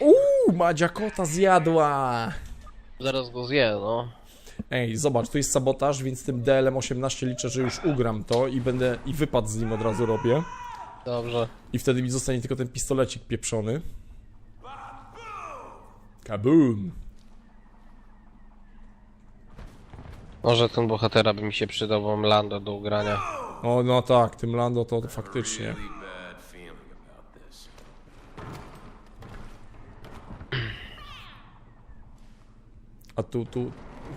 Uuu, Madzia kota zjadła! Zaraz go zje, no. Ej, zobacz, tu jest sabotaż, więc tym DLM 18 liczę, że już ugram to i będę, i wypad z nim od razu robię. Dobrze. I wtedy mi zostanie tylko ten pistolecik pieprzony. Kaboom! Może ten bohatera by mi się przydał, bo mam Lando do ugrania. O, no tak, tym Lando to, to faktycznie. A tu, tu,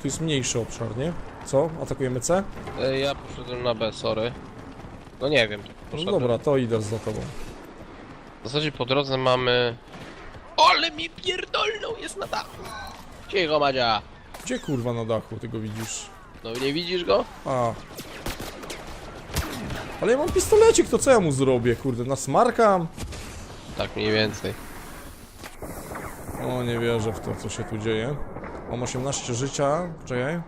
tu jest mniejszy obszar, nie? Co? Atakujemy C? E, Ja poszedłem na B, sorry. No nie wiem, No poszedłem. dobra, to idę za tobą. W zasadzie po drodze mamy... Ale mi pierdolną jest na dachu! Cicho, Madzia! Gdzie kurwa na dachu, ty go widzisz? No nie widzisz go? A. Ale ja mam pistolecik, to co ja mu zrobię, kurde? Nasmarkam? Tak mniej więcej. O, nie wierzę w to, co się tu dzieje. Mam 18 życia, czekaj.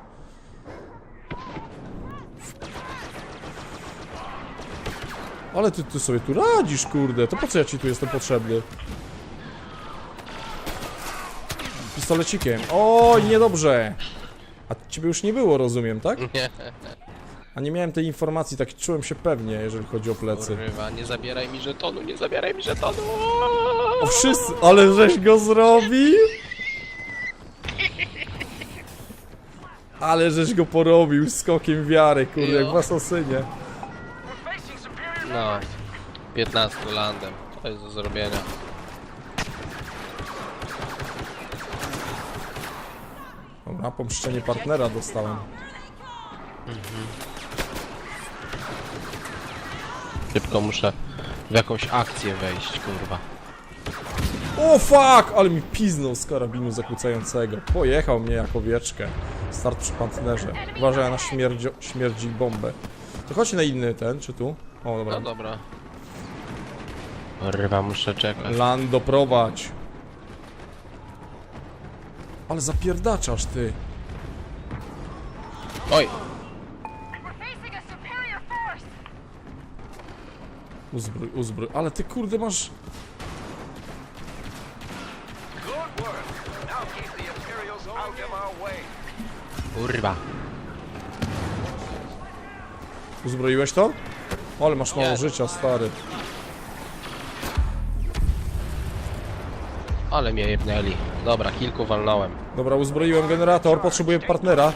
Ale ty, ty sobie tu radzisz, kurde. To po co ja ci tu jestem potrzebny? Pistolecikiem. Oj, niedobrze. A ciebie już nie było, rozumiem, tak? Nie, A nie miałem tej informacji, tak czułem się pewnie, jeżeli chodzi o plecy. kurwa, nie zabieraj mi żetonu, nie zabieraj mi żetonu! O, wszyscy, ale żeś go zrobił? Ale żeś go porobił skokiem wiary, kurde, jak w asasynie. No. 15 landem. To jest do zrobienia. Dobra, pomszczenie partnera dostałem. Szybko muszę w jakąś akcję wejść, kurwa. O fuck! Ale mi piznął z karabinu zakłócającego. Pojechał mnie jak owieczkę. Start przy partnerze. Uważaj na śmierdzio, śmierdzi bombę. To chodź na inny ten, czy tu? O, dobra. No dobra. Kurwa, muszę czekać. Lando, prowadź. Ale zapierdaczasz ty. Oj! Uzbrój, uzbrój. Ale ty kurde masz... Kurwa. Uzbroiłeś to? Ale masz mało Nie. życia, stary. Ale mnie jebnęli. Dobra, kilku walnąłem. Dobra, uzbroiłem generator, potrzebuję partnera.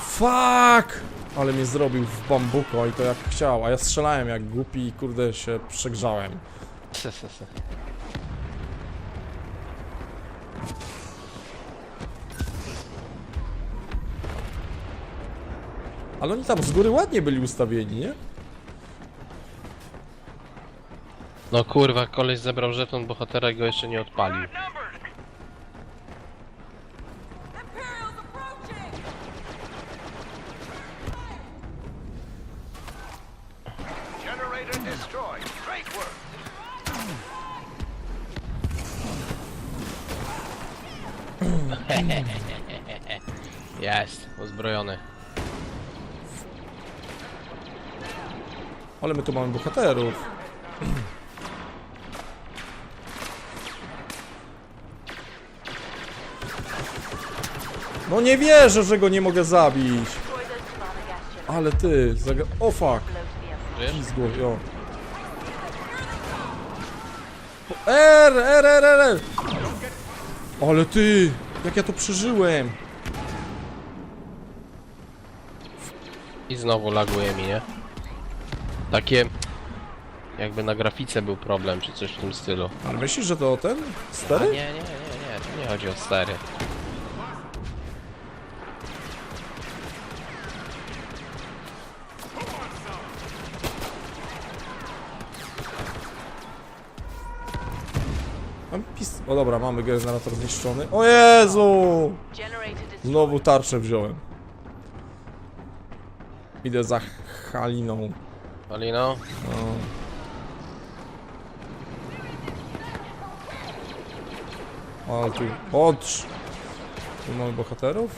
Fuck! Ale mnie zrobił w bambuko i to jak chciał, a ja strzelałem jak głupi i kurde się przegrzałem. Ale oni tam z góry ładnie byli ustawieni, nie? No kurwa, koleś zebrał żeton bohatera i go jeszcze nie odpalił. Jest, uzbrojony. Ale my tu mamy bohaterów. No nie wierzę, że go nie mogę zabić. Ale ty, zaga... O fuck. Pizgło, jo. R, R, R, R, R. Ale ty, jak ja to przeżyłem. I znowu laguje mi, nie? Takie... Jakby na grafice był problem, czy coś w tym stylu. Ale myślisz, że to ten? A Stary? nie, nie, nie, nie, tu nie chodzi o stery. Mam pis... O dobra, mamy generator zniszczony. O Jezu! Znowu tarczę wziąłem. Idę za Haliną. Alino? No. O, tu... Ocz! Tu mamy bohaterów?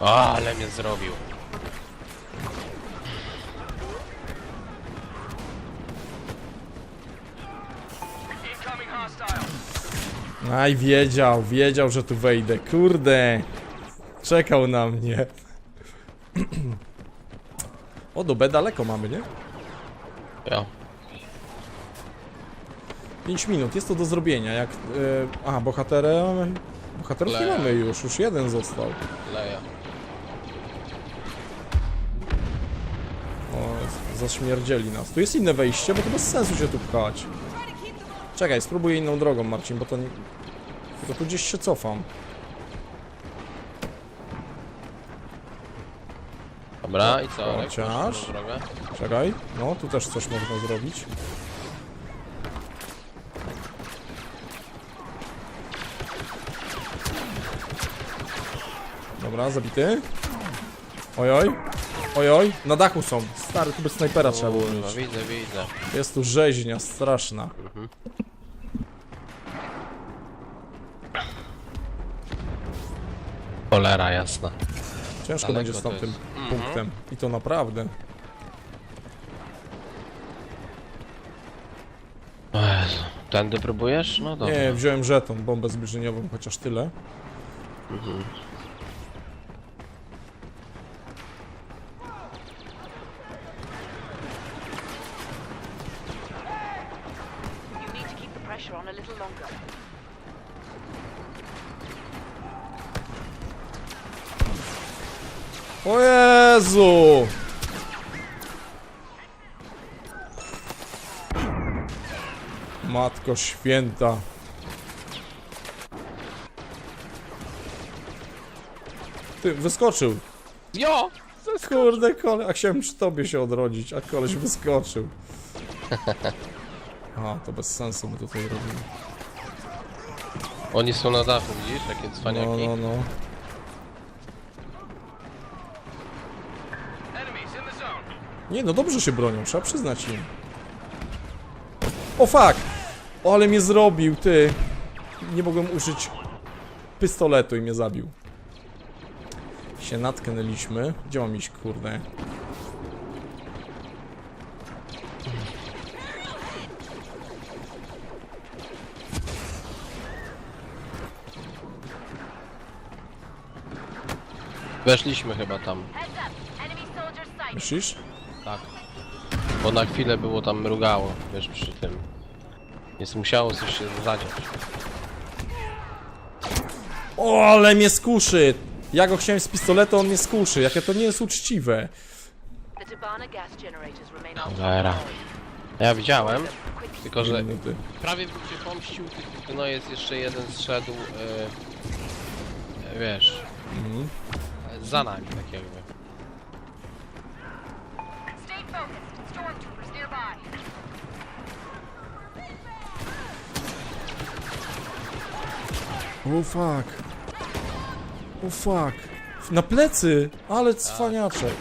A, ale mnie zrobił. Aj, wiedział, wiedział, że tu wejdę. Kurde! Czekał na mnie. O, do B daleko mamy, nie? Ja. 5 minut, jest to do zrobienia. Jak. Yy, a, bohaterem. Bohaterów nie Leja. mamy już, już jeden został. Leja. O, zaśmierdzieli nas. Tu jest inne wejście, bo to bez sensu się tu pchać. Czekaj, spróbuję inną drogą, Marcin, bo to nie... Tylko tu gdzieś się cofam. Dobra, i co? Chociaż? Drogę? Czekaj, no, tu też coś można zrobić. Dobra, zabity. Ojoj. Ojoj, na dachu są. Stary, tu bez snajpera trzeba było mieć. widzę, widzę. Jest tu rzeźnia straszna. Cholera jasna. Ciężko będzie z tamtym. Mhm. punktem. I to naprawdę. O Jezu. Tędy próbujesz? No dobra. Nie, wziąłem żeton, bombę zbliżeniową, chociaż tyle. You O Jezu! Matko święta. Ty, wyskoczył. Jo! Kurde, kole, a chciałem przy tobie się odrodzić, a koleś wyskoczył. A, to bez sensu my tutaj robimy. Oni są na dachu, widzisz? Jakie No, cwaniaki. no, no. Enemies Nie, no dobrze się bronią, trzeba przyznać im. O fuck! O, ale mnie zrobił, ty. Nie mogłem użyć pistoletu i mnie zabił. Się natknęliśmy. Gdzie mam iść, kurde? Weszliśmy chyba tam. Myślisz? Tak. Bo na chwilę było tam mrugało, wiesz, przy tym. Więc musiało coś się zadziać. O, ale mnie skuszy! Ja go chciałem z pistoletu, on mnie skuszy. Jakie to nie jest uczciwe. Cholera. Ja widziałem, tylko że Minuty. prawie bym się pomścił, tylko no jest jeszcze jeden zszedł, yy, wiesz, Mhm. za nami tak jakby. O fuck. O fuck. Na plecy! Ale cwaniaczek.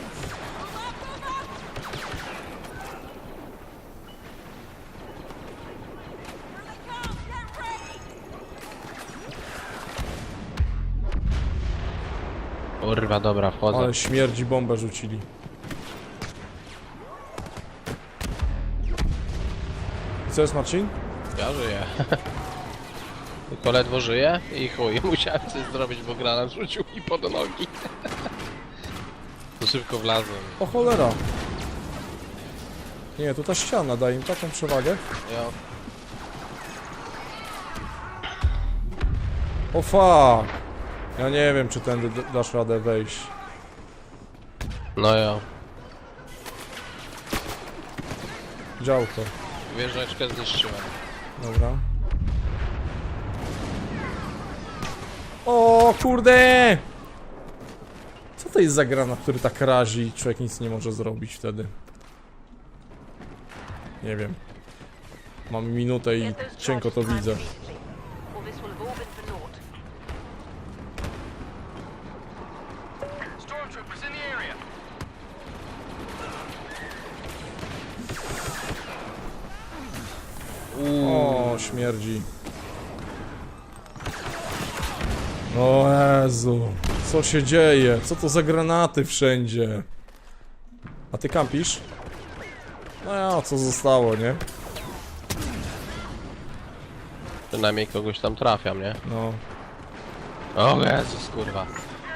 Kurwa, dobra, wchodzę. Ale śmierdzi bombę rzucili. Co jest Marcin? Ja żyję. Tylko ledwo żyję i chuj, musiałem coś zrobić, bo granat rzucił mi pod nogi. To szybko wlazłem. O cholera. Nie, to ta ściana daje im taką przewagę. Jo. O fuck. Ja nie wiem, czy tędy d- dasz radę wejść. No jo. Działko. Wieżyczkę zniszczyłem. Dobra. O kurde! Co to jest za granat, który tak razi i człowiek nic nie może zrobić wtedy? Nie wiem. Mam minutę i cienko to widzę. planned immediately, O Jezu, co się dzieje? Co to za granaty wszędzie? A ty kampisz? No ja, co zostało, nie? Przynajmniej kogoś tam trafiam, nie? No. O Jezus, kurwa.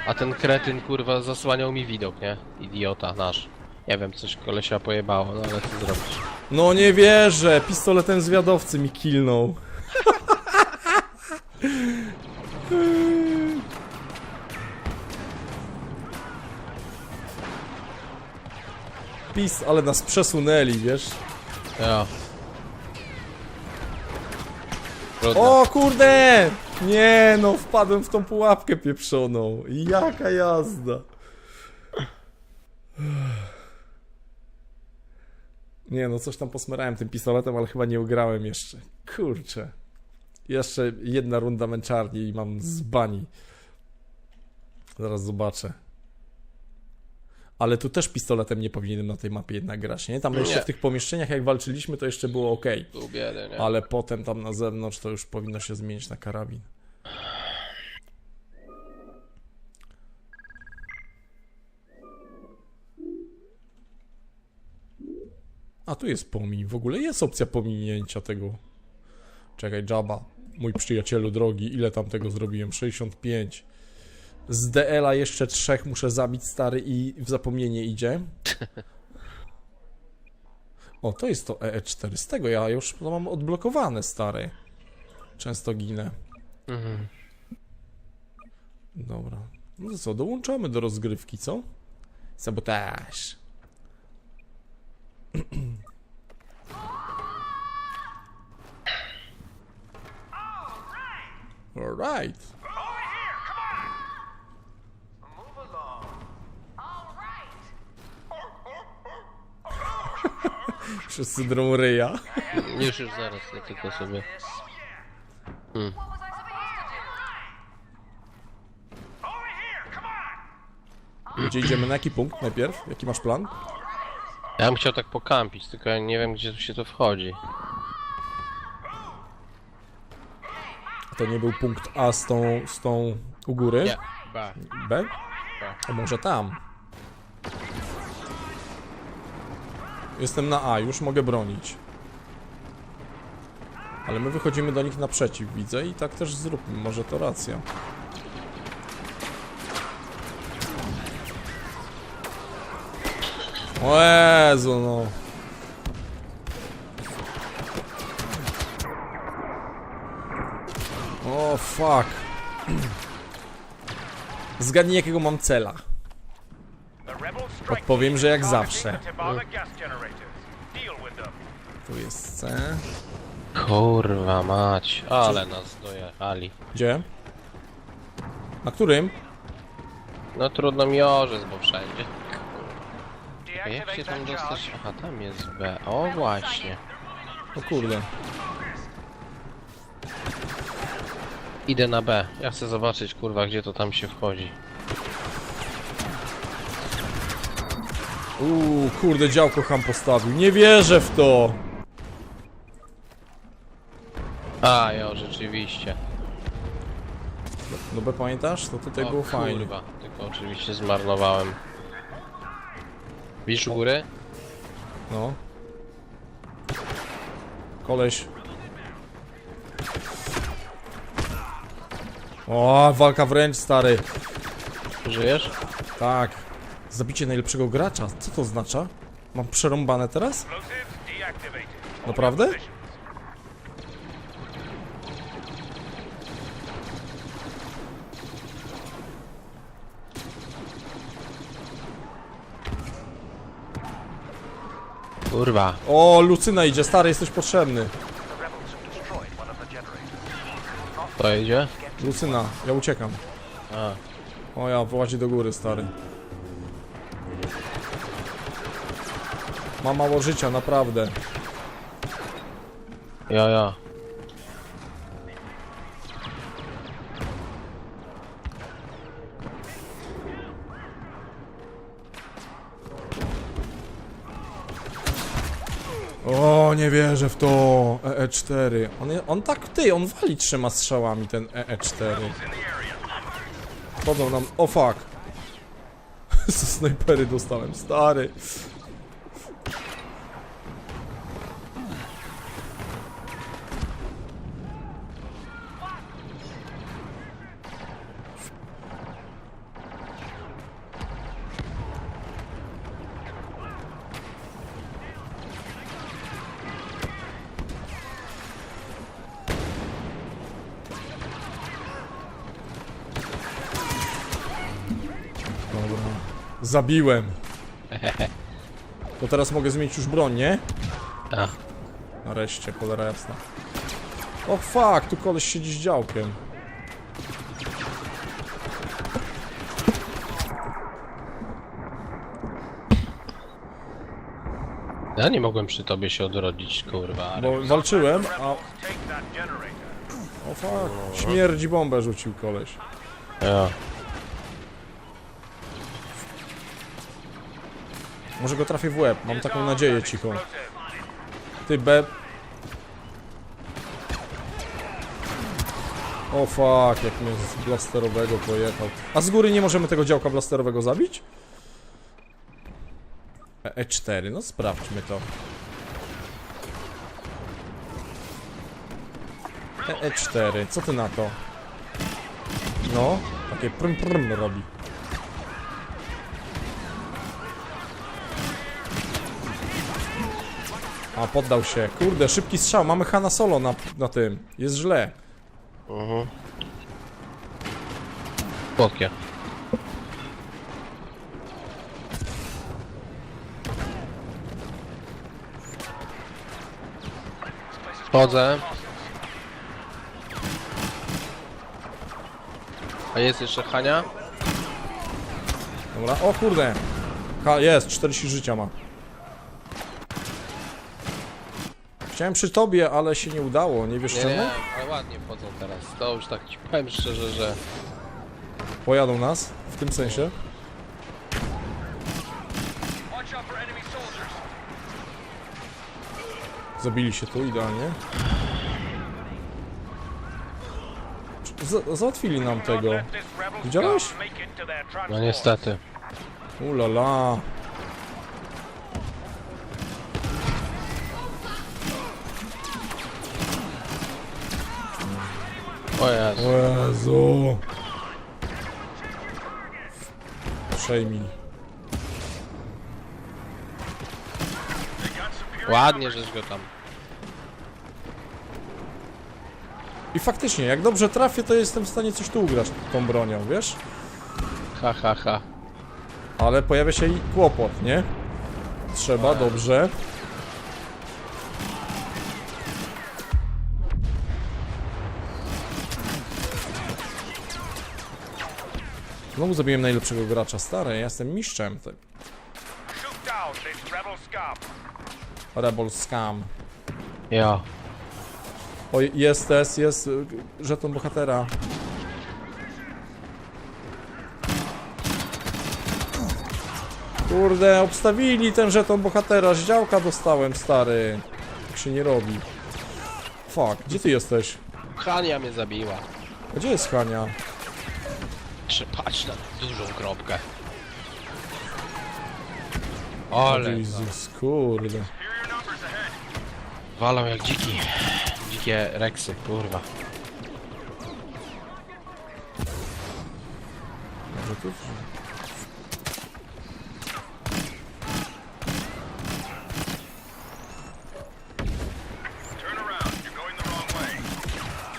A ten kretyn, kurwa, zasłaniał mi widok, nie? Idiota nasz. Nie wiem, coś kolesia pojebało, no ale co zrobić? No nie wierzę, pistoletem zwiadowcy mi kilnął. Pis, ale nas przesunęli, wiesz? Ja. Trudno. O kurde! Nie no, wpadłem w tą pułapkę pieprzoną. Jaka jazda. Nie no, coś tam posmerałem tym pistoletem, ale chyba nie ugrałem jeszcze. Kurczę. Jeszcze jedna runda męczarni i mam z bani. Zaraz zobaczę. Ale tu też pistoletem nie powinienem na tej mapie jednak grać, nie? Tam jeszcze Nie. w tych pomieszczeniach jak walczyliśmy to jeszcze było ok. Był biedy, nie? Ale potem tam na zewnątrz to już powinno się zmienić na karabin. A tu jest pomiń. W ogóle jest opcja pominięcia tego. Czekaj, Jabba. Mój przyjacielu drogi, ile tam tego zrobiłem? 65. Z DL-a jeszcze trzech muszę zabić stary i w zapomnienie idzie. O, to jest to EE4. Z tego ja już to mam odblokowane, stary. Często ginę. Mhm. Dobra. No to co, dołączamy do rozgrywki, co? Sabotaż. Alright. Wszyscy drą ryja. Już, już zaraz, ja tylko sobie... On! Gdzie idziemy? Na jaki punkt najpierw? Jaki masz plan? Ja bym chciał tak pokampić, tylko ja nie wiem, gdzie tu się to wchodzi. To nie był punkt A z tą, z tą u góry? Nie, ba. B? A może tam? Jestem na A, już mogę bronić. Ale my wychodzimy do nich naprzeciw, widzę, i tak też zróbmy, może to racja. O Jezu, no. O, fuck. Zgadnij jakiego mam cela. Odpowiem, że jak zawsze. Tu jest C. Kurwa mać, ale nas dojechali. Gdzie? Na którym? No trudno mi orzec, bo wszędzie. A jak się tam dostać? Aha, tam jest B. O właśnie. O kurde. Idę na B. Ja chcę zobaczyć, kurwa, gdzie to tam się wchodzi. Uuu, kurde, działko ham postawił. Nie wierzę w to! A, jo, rzeczywiście. No B pamiętasz? To tutaj o, było fajnie. kurwa, tylko oczywiście zmarnowałem. Widzisz u góry? No. Koleś. O, walka wręcz, stary. Żyjesz? Tak. Zabicie najlepszego gracza. Co to oznacza? Mam przerąbane teraz? Naprawdę? Kurwa. O, Lucyna idzie, stary, jesteś potrzebny. To idzie? Lucyna, ja uciekam. A. O ja, włazi do góry, stary. Ma mało życia, naprawdę. Ja, ja. O, nie wierzę w to. EE4. On, on tak, ty, on wali trzema strzałami, ten EE4. Chodzą nam, o fuck. Z snajpery dostałem, stary. Zabiłem. To teraz mogę zmienić już broń, nie? A, Nareszcie, cholera jasna. O fuck, tu koleś siedzi z działkiem. ja nie mogłem przy tobie się odrodzić, kurwa. Ale... Bo walczyłem, a... O fuck, śmierdzi bombę rzucił koleś. Ja. Może go trafię w łeb, mam taką nadzieję cichą. Ty B... O fuck, jak mnie z blasterowego pojechał. A z góry nie możemy tego działka blasterowego zabić? E- E4, no sprawdźmy to. E E4, co ty na to? No, takie prym prym robi. A, poddał się. Kurde, szybki strzał. Mamy Hanna Solo na, na tym. Jest źle. Mhm. Płotkie. Chodzę. A jest jeszcze Hania? Dobra. O kurde. Ha, jest, 40 życia ma. Chciałem przy tobie, ale się nie udało. Nie wiesz Nie, czemu? nie, ale ładnie wchodzą teraz. To już tak ci powiem szczerze, że... Pojadą nas. W tym sensie. Watch out for enemy soldiers. Zabili się tu idealnie. Z załatwili nam tego. Widziałeś? No niestety. Ulala. O Jezu. Jezu. Przejmij. Ładnie, żeś go tam... I faktycznie, jak dobrze trafię, to jestem w stanie coś tu ugrać tą bronią, wiesz? Ha, ha, ha. Ale pojawia się i kłopot, nie? Trzeba, dobrze. Znowu zabiłem najlepszego gracza, stary, ja jestem mistrzem. Ty. Rebel Scam. Ja. O, jest, jest, jest żeton bohatera. Kurde, obstawili ten żeton bohatera, działka dostałem, stary. Tak się nie robi. Fuck, gdzie ty jesteś? Hania mnie zabiła. A Gdzie jest Hania? Trzeba patrz na dużą kropkę. Ale Jezus, kurde. walą jak dziki. Dzikie reksy, kurwa. Może tu?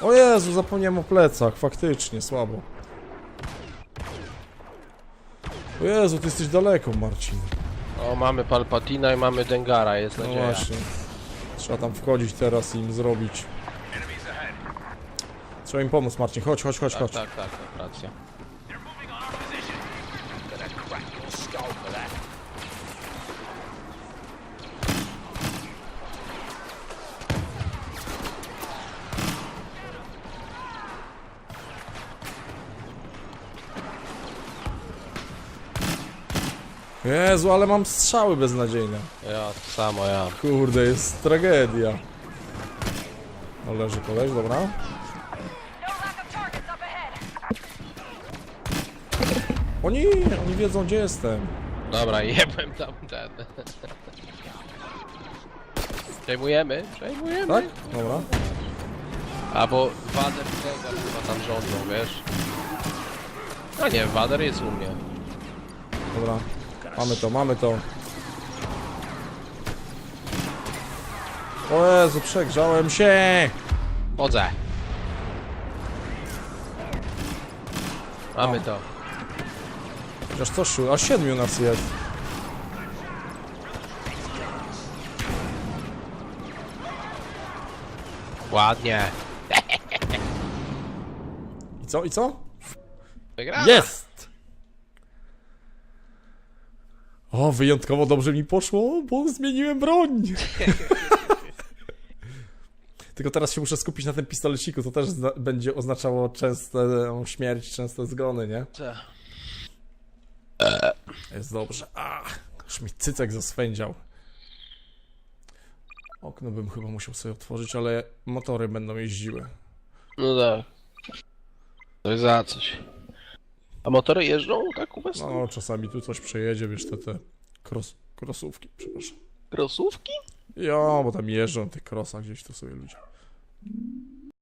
O Jezu, zapomniałem o plecach, faktycznie, słabo. O Jezu, ty jesteś daleko, Marcin. O, mamy Palpatina i mamy Dengara, jest No nadzieja. właśnie. Trzeba tam wchodzić teraz i im zrobić. Trzeba im pomóc, Marcin. Chodź, chodź, chodź, Tak, chodź. tak, tak, tak, racja. Jezu, ale mam strzały beznadziejne. Ja, to samo ja. Kurde, jest tragedia. O, leży koleś, dobra. No. Oni, oni wiedzą, gdzie jestem. Dobra, jebłem tam ten. Przejmujemy? Przejmujemy. Tak? Dobra. A bo Wader Dengar chyba tam rządzą, wiesz? A nie, Wader jest u mnie. Dobra. Mamy to, mamy to. O Jezu, przegrzałem się! Chodzę. Mamy to. Chociaż co szu, a siedmiu nas jest. Ładnie. I co, i co? Wygrana. Jest! O, wyjątkowo dobrze mi poszło, bo zmieniłem broń. Tylko teraz się muszę skupić na tym pistoleciku, to też będzie oznaczało częstą śmierć, częste zgony, nie? Co? Jest dobrze. A, aż mi cycek zaswędział. Okno bym chyba musiał sobie otworzyć, ale motory będą jeździły. No tak. To jest za coś. A motory jeżdżą tak u was? No, czasami tu coś przejedzie, wiesz, te, te kros, krosówki, przepraszam. Krosówki? Jo, bo tam jeżdżą w tych krosach gdzieś tu sobie ludzie.